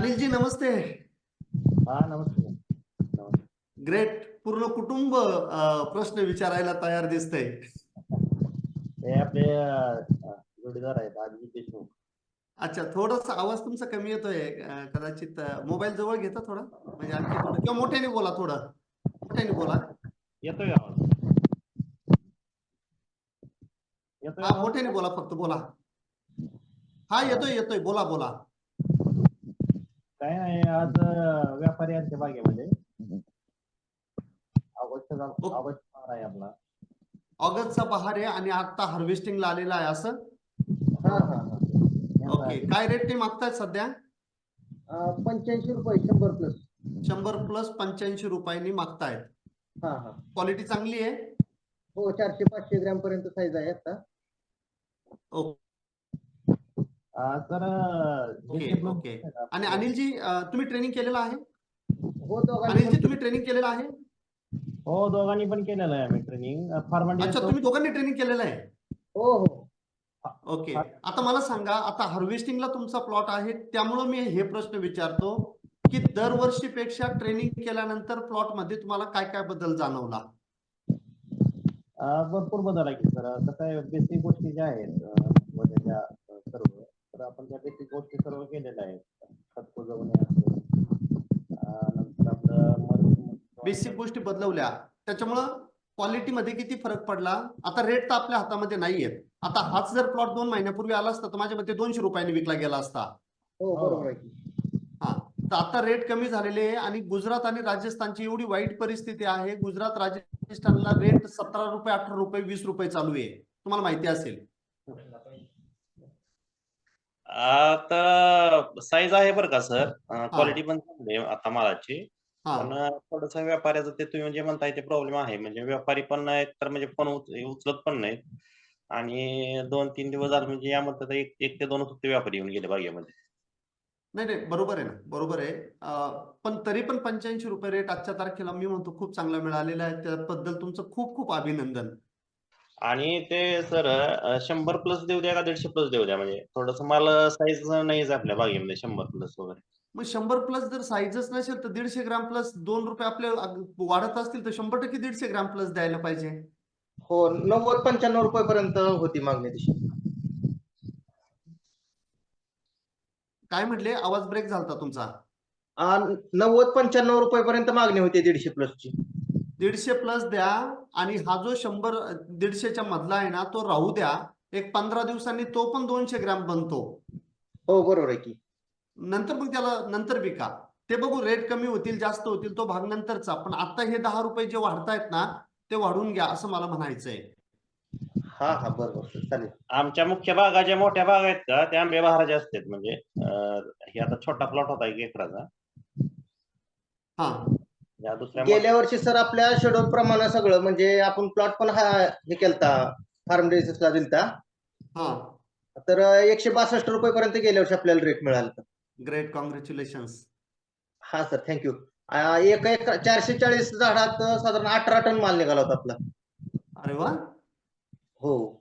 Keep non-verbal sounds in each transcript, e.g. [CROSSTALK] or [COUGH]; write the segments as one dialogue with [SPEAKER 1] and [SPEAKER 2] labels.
[SPEAKER 1] अनिलजी नमस्ते.
[SPEAKER 2] हा नमस्ते.
[SPEAKER 1] ग्रेट. पूर्ण कुटुंब प्रश्न विचारायला तयार दिसतंय. [LAUGHS]
[SPEAKER 2] हे आपले जोडीदार आहेत अभिजित देशमुख.
[SPEAKER 1] अच्छा थोडस आवाज तुमचा कमी येतोय कदाचित मोबाईल जवळ घेता थोडा? म्हणजे आणखी थोडं. किंवा मोठ्याने बोला थोडं. मोठ्याने बोला.
[SPEAKER 2] येतोय आवाज? येतोय आवाज?
[SPEAKER 1] मोठ्याने बोला फक्त बोला. हा येतोय येतोय. बोला बोला.
[SPEAKER 2] काय नाही आज व्यापारी यांच्या बागेमध्ये. ऑगस्ट. ऑगस्ट महिना आहे आपला.
[SPEAKER 1] ऑगस्टचा बहार आहे आणि आता हार्वेस्टिंगला आलेला आहे असं?
[SPEAKER 2] हा हा हा.
[SPEAKER 1] ओके. काय रेटने मागतायत सध्या?
[SPEAKER 2] पंच्याऐंशी रुपये शंभर प्लस
[SPEAKER 1] शंभर प्लस पंच्याऐंशी रुपयांनी मागतायत
[SPEAKER 2] हा हा.
[SPEAKER 1] क्वालिटी चांगली आहे?
[SPEAKER 2] हो चारशे पाचशे ग्रॅम पर्यंत साईज आहे आता
[SPEAKER 1] ओके
[SPEAKER 2] तर
[SPEAKER 1] ओके ओके. आणि अनिलजी तुम्ही ट्रेनिंग केलेलं आहे?
[SPEAKER 2] हो दोघांनी
[SPEAKER 1] अनिलजी तुम्ही ट्रेनिंग केलेलं आहे?
[SPEAKER 2] हो दोघांनी पण केलेलं आहे आम्ही ट्रेनिंग फार्मंडी
[SPEAKER 1] अच्छा तुम्ही दोघांनी ट्रेनिंग केलेलं आहे?
[SPEAKER 2] हो हो.
[SPEAKER 1] ओके. आता मला सांगा आता हार्वेस्टिंगला तुमचा प्लॉट आहे त्यामुळं मी हे प्रश्न विचारतो की दरवर्षीपेक्षा ट्रेनिंग केल्यानंतर प्लॉटमध्ये तुम्हाला काय काय बदल जाणवला?
[SPEAKER 2] भरपूर बदल आहे की सर. कसं आहे बेसिक गोष्टी ज्या आहेत तर आपण त्या बेसिक गोष्टी सर्व केलेल्या आहेत. खत नंतर आपलं
[SPEAKER 1] बेसिक गोष्टी बदलवल्या. त्याच्यामुळं क्वालिटी मध्ये किती फरक पडला? आता रेट तर आपल्या हातामध्ये नाहीयेत आता हाच जर प्लॉट दोन महिन्यापूर्वी आला असता तर माझ्या मते दोनशे रुपयांनी विकला गेला असता.
[SPEAKER 2] हो की.
[SPEAKER 1] हा. तर आता रेट कमी झालेले आहे आणि गुजरात आणि राजस्थानची एवढी वाईट परिस्थिती आहे. गुजरात राजस्थानला रेट सतरा रुपये अठरा रुपये वीस रुपये चालू आहे. तुम्हाला माहिती असेल.
[SPEAKER 3] आता साईज आहे बरं का सर क्वालिटी पण चांगली आहे आता मालाची. पण थोडस व्यापाऱ्याचं ते तुम्ही म्हणजे म्हणताय ते प्रॉब्लेम आहे. म्हणजे व्यापारी पण नाहीत तर म्हणजे फोन उचलत पण नाहीत. आणि दोन तीन दिवस झाले म्हणजे या म्हणतात एक एक ते दोनच फक्त व्यापारी येऊन गेले बागेमध्ये.
[SPEAKER 1] नाही नाही बरोबर आहे ना बरोबर आहे. पण तरी पण पंच्याऐंशी रुपये रेट आजच्या तारखेला मी म्हणतो खूप चांगला मिळालेला आहे. त्याबद्दल तुमचं खूप खूप अभिनंदन.
[SPEAKER 3] आणि ते सर शंभर प्लस देऊ द्या का दीडशे प्लस देऊ द्या? म्हणजे थोडस मला साईज नाहीच आपल्या बागेमध्ये शंभर प्लस वगैरे.
[SPEAKER 1] मग शंभर प्लस जर साईजच नसेल तर दीडशे ग्राम प्लस दोन रुपये आपले अग- वाढत असतील तर शंभर टक्के दीडशे ग्राम प्लस द्यायला पाहिजे.
[SPEAKER 4] हो नव्वद पंच्याण्णव रुपये पर्यंत होती मागणी तशी.
[SPEAKER 1] काय म्हटले? आवाज ब्रेक झालता तुमचा.
[SPEAKER 4] आ, नव्वद पंच्याण्णव रुपये पर्यंत मागणी होती दीडशे प्लसची
[SPEAKER 1] दीडशे प्लस द्या आणि हा जो शंभर दीडशेच्या मधला आहे ना तो राहू द्या. एक पंधरा दिवसांनी तो पण दोनशे ग्राम बनतो.
[SPEAKER 4] हो बरोबर आहे की.
[SPEAKER 1] नंतर मग त्याला नंतर विका. ते बघू रेट कमी होतील जास्त होतील तो भाग नंतरचा. पण आता हे दहा रुपये जे वाढतायत ना ते वाढून घ्या असं मला म्हणायचंय.
[SPEAKER 4] हा हा बरोबर. चालेल.
[SPEAKER 3] आमच्या मुख्य बागा ज्या मोठ्या बागा आहेत का त्या आंबे बहाराच्या असतात. म्हणजे हे आता छोटा प्लॉट होता एक एकराचा.
[SPEAKER 1] हा.
[SPEAKER 4] गेल्या वर्षी सर आपल्या शेड्यूल प्रमाणे सगळं म्हणजे आपण प्लॉट पण हा हे केलता फार्म डिसिसला दिलता.
[SPEAKER 1] हा.
[SPEAKER 4] तर एकशे बासष्ट रुपये पर्यंत गेल्या वर्षी आपल्याला रेट मिळाला
[SPEAKER 1] ग्रेट कॉंग्रॅच्युलेशन्स
[SPEAKER 4] हा सर थँक्यू एक एक चारशे चाळीस झाडात साधारण अठरा टन माल निघाला होता आपला.
[SPEAKER 1] अरे वा.
[SPEAKER 4] हो.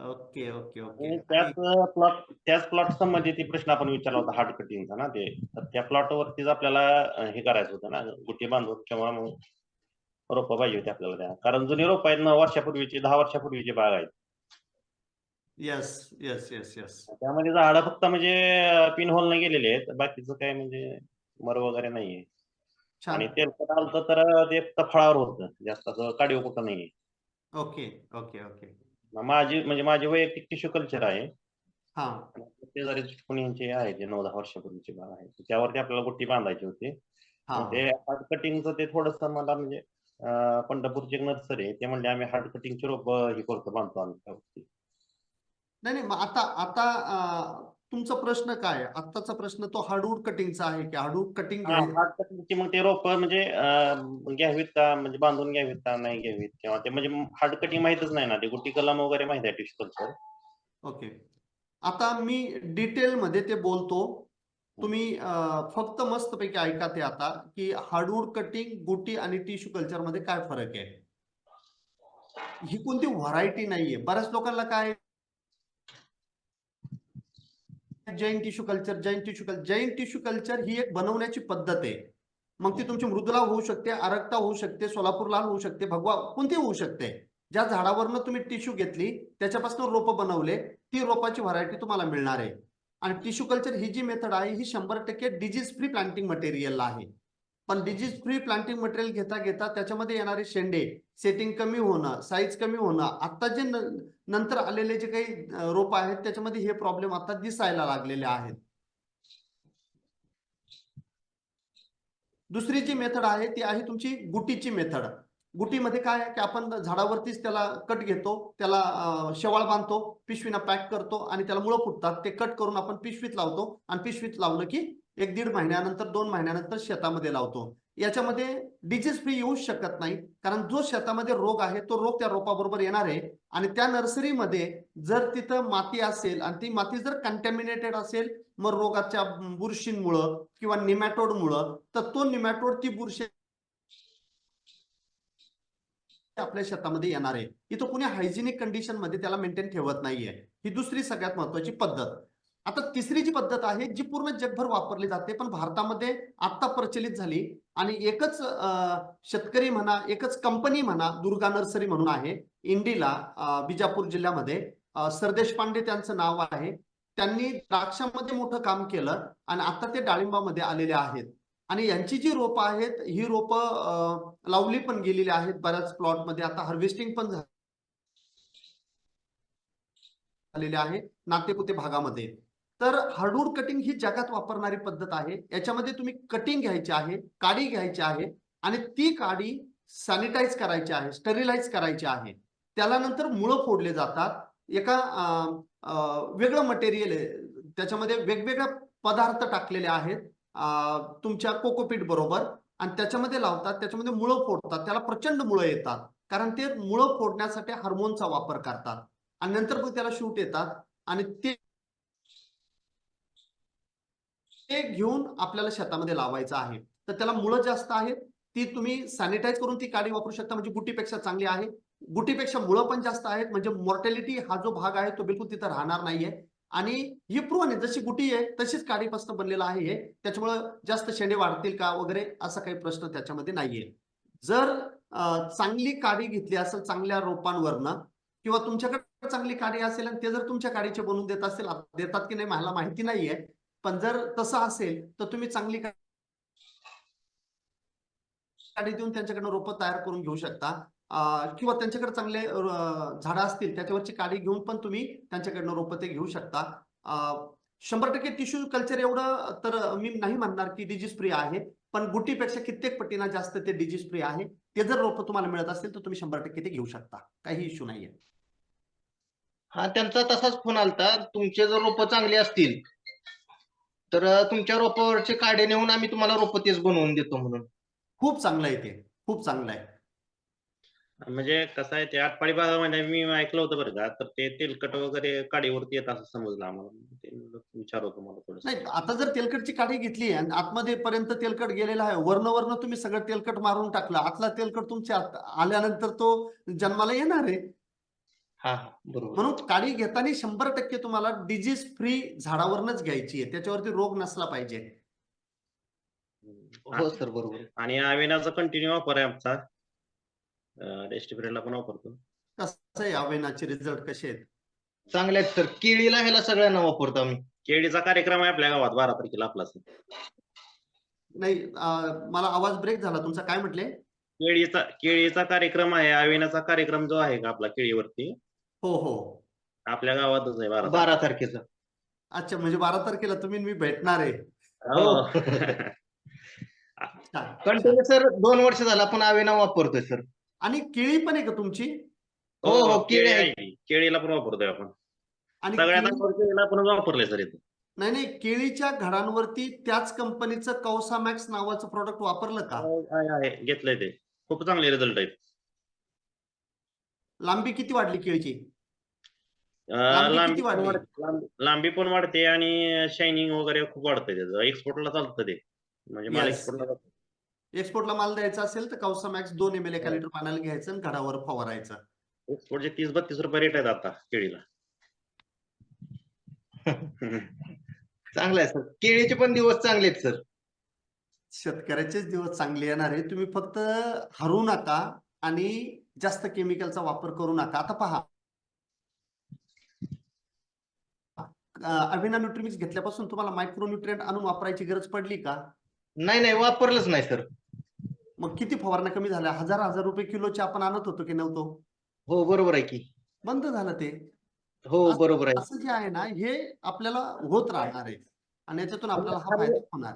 [SPEAKER 1] Okay okay okay.
[SPEAKER 3] त्याच प्लॉट त्याच प्लॉट संबंधित प्रश्न आपण विचारला होता हार्ड कटिंगचा ना ते. तर त्या प्लॉट वरतीच आपल्याला हे करायचं होतं ना गुटी बांधून किंवा मग रोपं पाहिजे होती आपल्याला त्या. कारण जुनी रोपं आहेत नऊ वर्षापूर्वीची दहा वर्षापूर्वीची बाग आहेत.
[SPEAKER 1] येस येस येस येस
[SPEAKER 3] त्यामध्ये झाडं फक्त म्हणजे पिन होल नाही गेलेले आहेत. बाकीचं काय म्हणजे मर वगैरे नाहीये. आणि तेलकट आलं तर ते फळावर होतं. जास्त असं काढीव कुठं नाहीये.
[SPEAKER 1] Okay okay okay.
[SPEAKER 3] माझी म्हणजे माझी वैयक्तिक टिश्यू कल्चर आहे.
[SPEAKER 1] हा.
[SPEAKER 3] ते जरी चिटकुणींचे आहे जे नऊ दहा वर्षापूर्वीची बाग आहे त्यावरती आपल्याला गुट्टी बांधायची होती.
[SPEAKER 1] हा.
[SPEAKER 3] ते हार्ड कटिंगचं ते थोडस मला म्हणजे पंढरपूरची एक नर्सरी आहे. ते म्हणजे आम्ही हार्ड कटिंगची रोप हे करतो बांधतो आम्ही. त्यावरती.
[SPEAKER 1] नाही नाही मग आता आता तुमचा प्रश्न काय आत्ताचा प्रश्न तो हार्डवूड कटिंगचा आहे की हार्डवूड कटिंग
[SPEAKER 3] मग ते रोप म्हणजे घ्यावीत का? म्हणजे बांधून घ्यावीत का? नाही घ्यावीत? किंवा ते म्हणजे हार्ड कटिंग माहितच नाही ना. ते गुट्टी कलम वगैरे माहिती आहे टिश्यू कल्चर
[SPEAKER 1] ओके. आता मी डिटेल मध्ये ते बोलतो. तुम्ही फक्त मस्तपैकी ऐका ते आता की हार्डवूड कटिंग गुटी आणि टिश्यू कल्चरमध्ये काय फरक आहे? ही कोणती व्हरायटी नाहीये. बऱ्याच लोकांना काय Jain tissue culture Jain tissue culture Jain tissue culture ही एक बनवण्याची पद्धत आहे. मग ती तुमची मृदुला होऊ शकते आरक्ता होऊ शकते सोलापूर लाल होऊ शकते भगवा कोणती होऊ शकते. ज्या झाडावरनं तुम्ही टिश्यू घेतली त्याच्यापासून रोपं बनवले ती रोपाची व्हरायटी तुम्हाला मिळणार आहे. आणि टिश्यू कल्चर ही जी मेथड आहे ही शंभर टक्के डिजीज फ्री प्लांटिंग मटेरियल आहे. पण डिजीज फ्री प्लांटिंग मटेरियल घेता घेता त्याच्यामध्ये येणारे शेंडे सेटिंग कमी होणं साईज कमी होणं आता जे नंतर आलेले जे काही रोप आहेत त्याच्यामध्ये हे प्रॉब्लेम आता दिसायला लागलेले आहेत. दुसरी जी मेथड आहे ती आहे तुमची गुटीची मेथड गुटीमध्ये काय आहे की आपण झाडावरतीच त्याला कट घेतो त्याला शेवाळ बांधतो पिशवीना पॅक करतो आणि त्याला मुळं फुटतात ते कट करून आपण पिशवीत लावतो आणि पिशवीत लावलं की एक दीड महिन्यानंतर दोन महिन्यानंतर शेतामध्ये लावतो. याच्यामध्ये डिजीज फ्री येऊ शकत नाही. कारण जो शेतामध्ये रोग आहे तो रोग त्या रोपाबरोबर येणार आहे. आणि त्या नर्सरीमध्ये जर तिथं माती असेल आणि ती माती जर कंटॅमिनेटेड असेल मग रोगाच्या बुरशींमुळं किंवा निमॅटोडमुळं तर तो निमॅटोड ती बुरशी आपल्या शेतामध्ये येणार आहे. इथं कुणी हायजिनिक कंडिशनमध्ये त्याला मेंटेन ठेवत नाहीये. ही दुसरी सगळ्यात महत्वाची पद्धत. आता तिसरी जी पद्धत आहे जी पूर्ण जगभर वापरली जाते पण भारतामध्ये आत्ता प्रचलित झाली आणि एकच शेतकरी म्हणा एकच कंपनी म्हणा दुर्गा नर्सरी म्हणून आहे इंडीला बिजापूर जिल्ह्यामध्ये. सरदेश पांडे त्यांचं नाव आहे. त्यांनी द्राक्षामध्ये मोठं काम केलं आणि आता ते डाळिंबामध्ये आलेले आहेत. आणि यांची जी रोपं आहेत ही रोपं लावली पण गेलेली आहेत बऱ्याच प्लॉटमध्ये आता हार्वेस्टिंग पण झा- झालेले आहे नातेपुते भागामध्ये. तर हार्डवूड कटिंग ही जगात वापरणारी पद्धत आहे. याच्यामध्ये तुम्ही कटिंग घ्यायची आहे काडी घ्यायची आहे आणि ती काडी सॅनिटाईज करायची आहे स्टरिलाइज करायची आहे. त्याला नंतर मुळं फोडले जातात. एका वेगळं मटेरियल आहे. त्याच्यामध्ये वेगवेगळे पदार्थ टाकलेले आहेत तुमच्या कोकोपीट बरोबर. आणि त्याच्यामध्ये लावतात त्याच्यामध्ये मुळं फोडतात. त्याला प्रचंड मुळं येतात. कारण ते मुळं फोडण्यासाठी हार्मोनचा वापर करतात. आणि नंतर मग त्याला शूट येतात. आणि ते ते घेऊन आपल्याला शेतामध्ये लावायचं आहे. तर त्याला मुळं जास्त आहेत. ती तुम्ही सॅनिटाईज करून ती काडी वापरू शकता. म्हणजे गुटीपेक्षा चांगली आहे. गुटीपेक्षा मुळं पण जास्त आहेत. म्हणजे मॉर्टॅलिटी हा जो भाग आहे तो बिलकुल तिथं राहणार नाहीये. आणि ही प्रूव्ह आहे. जशी गुटी आहे तशीच काडीपासून बनलेलं आहे हे. त्याच्यामुळं जास्त शेंडे वाढतील का वगैरे असा काही प्रश्न त्याच्यामध्ये नाहीये. जर चांगली काडी घेतली असेल चांगल्या रोपांवरनं किंवा तुमच्याकडे चांगली काडी असेल आणि ते जर तुमच्या काडीचे बनवून देत असेल देतात की नाही मला माहिती नाहीये. पण जर तसं असेल तर तुम्ही चांगली काडी देऊन त्यांच्याकडनं रोपं तयार करून घेऊ शकता. किंवा त्यांच्याकडे चांगले झाडं असतील त्याच्यावरची काडी घेऊन पण तुम्ही त्यांच्याकडनं रोपं ते घेऊ शकता. शंभर टक्के टिश्यू कल्चर एवढं तर मी नाही म्हणणार की डिजीज फ्री आहे पण गुटीपेक्षा कित्येक पटीना जास्त ते डिजीज फ्री आहे. ते जर रोपं तुम्हाला मिळत असेल तर तुम्ही शंभर टक्के ते घेऊ शकता. काही इश्यू नाहीये.
[SPEAKER 4] हा त्यांचा तसाच फोन आलता. तुमचे जर रोपं चांगली असतील तर तुमच्या रोपावरचे काडे नेऊन आम्ही तुम्हाला रोपं तेच बनवून देतो म्हणून.
[SPEAKER 1] खूप चांगलं आहे ते. खूप चांगलं आहे.
[SPEAKER 3] म्हणजे कसं आहे ते आटपाडी भागामध्ये मी ऐकलं होतं बरं का तर ते तेलकट वगैरे काडीवरती येत असं समजलं आम्हाला. ते म्हणलं विचारतो तुम्हाला थोडं
[SPEAKER 1] नाही आता जर तेलकटची काडी घेतली आणि आतमध्ये पर्यंत तेलकट गेलेला आहे वर्ण वर्ण तुम्ही सगळं तेलकट मारून टाकलं आतला तेलकट तुमच्या आत आल्यानंतर तो जन्माला येणार आहे.
[SPEAKER 4] हा हा. बरोबर.
[SPEAKER 1] म्हणून काडी घेताना शंभर टक्के तुम्हाला डिजीज फ्री झाडावरनच घ्यायची आहे. त्याच्यावरती रोग नसला पाहिजे.
[SPEAKER 4] हो सर बरोबर.
[SPEAKER 3] आणि अवेनाचा कंटिन्यू वापर आहे आमचा. रेस्ट पिरियडला पण वापरतो.
[SPEAKER 1] कसं आहे अवेनाचे रिझल्ट कसे आहेत?
[SPEAKER 4] चांगले आहेत सर. केळीला ह्याला सगळ्यांना वापरतो आम्ही.
[SPEAKER 3] केळीचा कार्यक्रम आहे आपल्या गावात बारा तारखेला आपलाच
[SPEAKER 1] नाही अं, मला आवाज ब्रेक झाला. तुमचा काय म्हटले?
[SPEAKER 3] केळीचा केळीचा कार्यक्रम आहे. अवेनाचा कार्यक्रम जो आहे का आपला केळीवरती?
[SPEAKER 1] हो हो.
[SPEAKER 3] आपल्या गावातच आहे बारा
[SPEAKER 4] बारा तारखेचा.
[SPEAKER 1] अच्छा म्हणजे बारा तारखेला तुम्ही आणि मी भेटणार आहे.
[SPEAKER 3] हो.
[SPEAKER 1] छान. [LAUGHS]
[SPEAKER 4] कंटिन्यू सर दोन वर्ष झालं आपण आवेना वापरतोय सर.
[SPEAKER 1] आणि केळी पण आहे का तुमची?
[SPEAKER 4] हो, हो, केळी
[SPEAKER 3] केळी
[SPEAKER 4] आहे.
[SPEAKER 3] आहे. की. केळीला पण वापरतोय आपण.
[SPEAKER 1] आणि केळी-
[SPEAKER 3] केळीला पण वापरले सर इथे.
[SPEAKER 1] नाही नाही केळीच्या घडांवरती त्याच कंपनीचं कौसामॅक्स नावाचं प्रोडक्ट वापरलं का?
[SPEAKER 3] आहे आहे. घेतलंय ते. खूप चांगले रिझल्ट आहेत.
[SPEAKER 1] लांबी किती वाढली केळीची? लांबी
[SPEAKER 3] पण
[SPEAKER 1] वाढली?
[SPEAKER 3] वाढ- लांब- लांबी पण वाढते आणि शायनिंग वगैरे खूप वाढतंय त्याचं. एक्सपोर्टला चालतं ते. म्हणजे माल. एक्सपोर्टला
[SPEAKER 1] एक्सपोर्टला माल द्यायचा असेल तर कौसामॅक्स दोन एम एल एका लिटर पाण्याला घ्यायचं आणि घडावर फवारायचं.
[SPEAKER 3] एक्सपोर्टचे तीस बत्तीस रुपये रेट आहेत आता केळीला. [LAUGHS]
[SPEAKER 4] चांगलं आहे सर. केळीचे पण दिवस चांगले आहेत सर.
[SPEAKER 1] शेतकऱ्याचेच दिवस चांगले येणार आहे तुम्ही फक्त हरू नका आणि जास्त केमिकलचा वापर करू नका. आता पहा अभिना न्यूट्रिमिक्स घेतल्यापासून तुम्हाला मायक्रो न्यूट्रिएंट आणून वापरायची गरज पडली का?
[SPEAKER 4] नाही नाही वापरलंच नाही सर.
[SPEAKER 1] मग किती फवारण्या कमी झाल्या? हजार हजार रुपये किलोचे आपण आणत होतो की नव्हतो?
[SPEAKER 4] हो बरोबर आहे की.
[SPEAKER 1] बंद झालं ते.
[SPEAKER 4] हो बरोबर आहे.
[SPEAKER 1] असं जे आहे ना हे आपल्याला होत राहणार आहे. आणि याच्यातून आपल्याला हा फायदा होणार.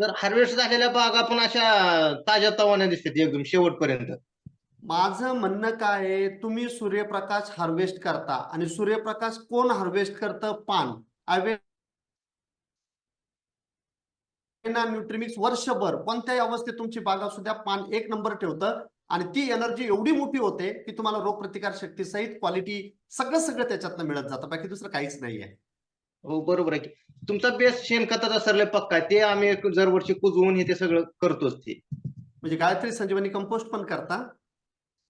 [SPEAKER 4] सर हार्वेस्ट झालेल्या बागा पण अशा ताज्या तवाने दिसतात एकदम शेवटपर्यंत.
[SPEAKER 1] माझं म्हणणं काय आहे? तुम्ही सूर्यप्रकाश हार्वेस्ट करता आणि सूर्यप्रकाश कोण हार्वेस्ट करतं? पान. न्यूट्रिमिक्स वर्षभर कोणत्याही अवस्थेत तुमची बाग असू द्या पान एक नंबर ठेवतं आणि ती एनर्जी एवढी मोठी होते की तुम्हाला रोगप्रतिकार शक्ती सहित क्वालिटी सगळं सगळं त्याच्यातनं मिळत जातं. बाकी दुसरं काहीच नाहीये.
[SPEAKER 4] हो बरोबर आहे की. तुमचा बेस शेणखताचा सरले पक्का ते आम्ही दरवर्षी कुजवून हे ते सगळं करतोच ते.
[SPEAKER 1] म्हणजे गायत्री संजीवनी कंपोस्ट पण करता.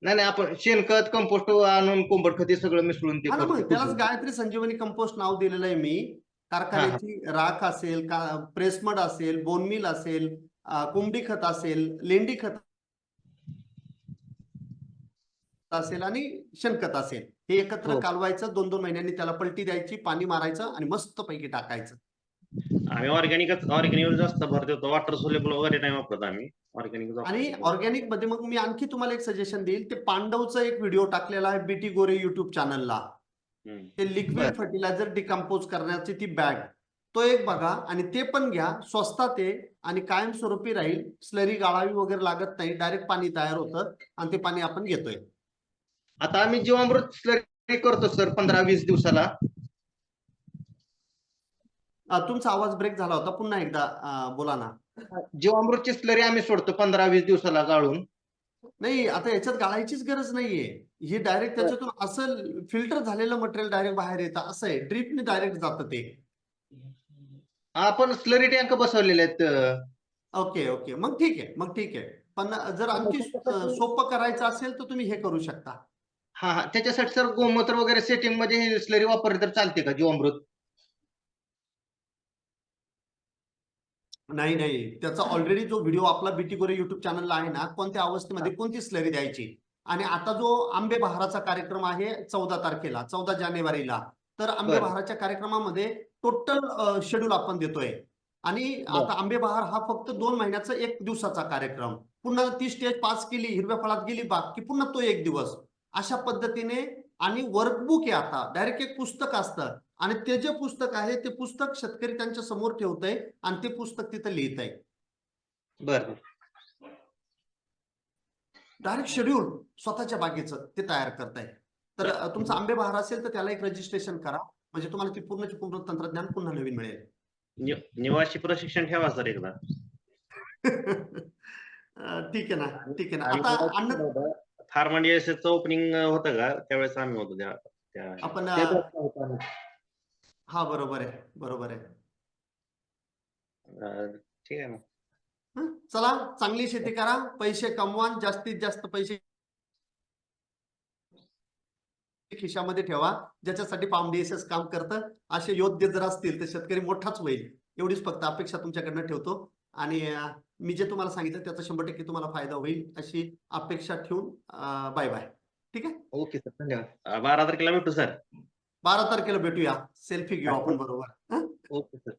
[SPEAKER 4] नाही नाही आपण शेणखत कंपोस्ट आणून कोंबड खत हे सगळं मिसळून ते
[SPEAKER 1] हा ना मग
[SPEAKER 4] करतो.
[SPEAKER 1] त्यालाच गायत्री संजीवनी कंपोस्ट नाव दिलेलं आहे मी कारखान्याची राख असेल का प्रेसमड असेल बोनमिल असेल अं, कोंबडी खत असेल लेंडी खत असेल आणि शेणखत असेल हे एकत्र
[SPEAKER 4] हो.
[SPEAKER 1] कालवायचं दोन दोन महिन्यांनी त्याला पलटी द्यायची पाणी मारायचं आणि मस्त पैकी टाकायचं
[SPEAKER 3] आम्ही ऑर्गॅनिकच ऑर्गॅनिक जास्त भर देतो वॉटर सोलेबल वगैरे नाही वापरत आम्ही. ऑर्गॅनिक
[SPEAKER 1] आणि ऑर्गॅनिकमध्ये मग मी आणखी तुम्हाला एक सजेशन देईल ते पांडवचा एक व्हिडिओ टाकलेला आहे बीटी गोरे युट्यूब चॅनलला ते लिक्विड. फर्टिलायझर डिकम्पोज करण्याची ती बॅग तो एक बघा आणि ते पण घ्या स्वस्तात आहे आणि कायमस्वरूपी राहील. स्लरी गाळावी वगैरे लागत नाही डायरेक्ट पाणी तयार होतं आणि ते पाणी आपण घेतोय.
[SPEAKER 4] आता आम्ही जीवामृत slurry करतो सर पंधरा वीस दिवसाला.
[SPEAKER 1] तुमचा आवाज ब्रेक झाला होता. पुन्हा एकदा बोला ना.
[SPEAKER 4] जीवामृतची स्लरी आम्ही सोडतो पंधरा वीस दिवसाला गाळून
[SPEAKER 1] नाही आता याच्यात गाळायचीच गरज नाहीये. हे डायरेक्ट त्याच्यातून असं फिल्टर झालेलं मटेरियल डायरेक्ट बाहेर येतं. असं आहे. ड्रीपने डायरेक्ट जातं ते.
[SPEAKER 4] आपण स्लरी टँक बसवलेले आहेत
[SPEAKER 1] ओके ओके. मग ठीक आहे. मग ठीक आहे. पण जर आणखी सोपं करायचं असेल तर तुम्ही हे करू शकता.
[SPEAKER 4] हा हा. त्याच्यासाठी सर गोमूत्र वगैरे सेटिंगमध्ये स्लरी वापरली तर चालते का जीवामृत
[SPEAKER 1] नाही नाही. त्याचा ऑलरेडी जो व्हिडिओ आपला बीटी गोरे युट्यूब चॅनलला आहे ना कोणत्या अवस्थेमध्ये कोणती स्लरी द्यायची? आणि आता जो आंबे बहाराचा कार्यक्रम आहे चौदा तारखेला चौदा जानेवारीला तर आंबे. बहाराच्या कार्यक्रमामध्ये टोटल शेड्यूल आपण देतोय. आणि. आता आंबे बहार हा फक्त दोन महिन्याचा एक दिवसाचा कार्यक्रम. पुन्हा ती स्टेज पास केली हिरव्या फळात गेली बाग की पुन्हा तो एक दिवस. अशा पद्धतीने आणि वर्कबुक आहे आता. डायरेक्ट एक पुस्तक असतं. आणि ते जे पुस्तक आहे ते पुस्तक शेतकरी त्यांच्यासमोर ठेवतंय आणि ते पुस्तक तिथं लिहित आहे
[SPEAKER 4] बर.
[SPEAKER 1] डायरेक्ट शेड्यूल स्वतःच्या बागेचं ते तयार करताय. तर तुमचा आंबे बहार असेल तर त्याला एक रजिस्ट्रेशन करा. म्हणजे तुम्हाला ती पूर्णची पूर्ण तंत्रज्ञान पुन्हा नवीन मिळेल.
[SPEAKER 3] निवासी प्रशिक्षण ठेवा सर एकदा. [LAUGHS]
[SPEAKER 1] ठीक आहे ना ठीक आहे ना. आता अन्न
[SPEAKER 3] फार्माडिएसचं ओपनिंग होतं का? त्यावेळेस आम्ही होतो
[SPEAKER 1] आपण
[SPEAKER 2] ते
[SPEAKER 1] अ,
[SPEAKER 2] प्रश्न होता आणि
[SPEAKER 1] हा बरोबर आहे बरोबर आहे.
[SPEAKER 3] ठीक आहे ना
[SPEAKER 1] हं? चला चांगली शेती करा पैसे कमवा जास्तीत जास्त पैसे खिशामध्ये ठेवा ज्याच्यासाठी पाम डीएसएस काम करतं. असे योद्धा जर असतील तर शेतकरी मोठाच होईल एवढीच फक्त अपेक्षा तुमच्याकडनं ठेवतो. आणि मी जे तुम्हाला सांगितलं त्याचा शंभर टक्के तुम्हाला फायदा होईल अशी अपेक्षा ठेवून बाय बाय ठीक आहे?
[SPEAKER 4] ओके सर धन्यवाद.
[SPEAKER 3] बारा तारखेला भेटू सर.
[SPEAKER 1] बारा तारखेला भेटूया. सेल्फी घेऊ आपण बरोबर?
[SPEAKER 4] Okay sir.